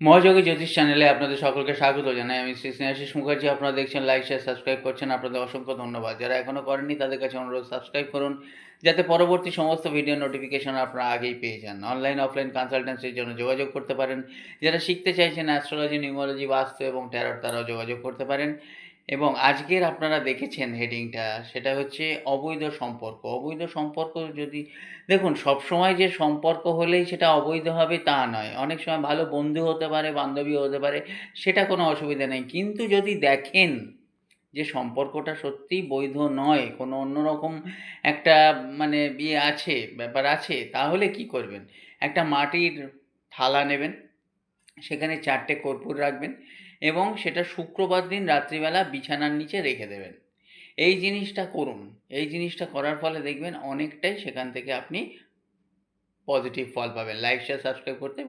মহাযোগী জ্যোতিষ চ্যানেলে আপনাদের সকলকে স্বাগত জানাই। আমি শ্রী স্নেহাশিস মুখার্জি, আপনারা দেখছেন লাইক শেয়ার সাবস্ক্রাইব করছেন, আপনাদের অসংখ্য ধন্যবাদ। যারা এখনও করেননি, তাদের কাছে অনুরোধ সাবস্ক্রাইব করুন, যাতে পরবর্তী সমস্ত ভিডিও নোটিফিকেশন আপনারা আগেই পেয়ে যান। অনলাইন অফলাইন কনসালটেন্সির জন্য যোগাযোগ করতে পারেন। যারা শিখতে চাইছেন অ্যাস্ট্রোলজি নিউমোলজি বাস্তু এবং ট্যারট তারাও যোগাযোগ করতে পারেন। এবং আজকের আপনারা দেখেছেন হেডিংটা সেটা হচ্ছে অবৈধ সম্পর্ক। অবৈধ সম্পর্ক যদি, দেখুন সব সময় যে সম্পর্ক হলেই সেটা অবৈধ হবে তা নয়। অনেক সময় ভালো বন্ধু হতে পারে, বান্ধবী হতে পারে, সেটা কোনো অসুবিধা নেই। কিন্তু যদি দেখেন যে সম্পর্কটা সত্যিই বৈধ নয়, কোনো অন্যরকম একটা মানে বিয়ে আছে, ব্যাপার আছে, তাহলে কি করবেন? একটা মাটির থালা নেবেন, সেখানে চারটে কর্পূর রাখবেন এবং সেটা শুক্রবার দিন রাত্রিবেলা বিছানার নিচে রেখে দেবেন। এই জিনিসটা করুন। এই জিনিসটা করার ফলে দেখবেন অনেকটাই সেখান থেকে আপনি পজিটিভ ফল পাবেন। লাইক শেয়ার সাবস্ক্রাইব করতে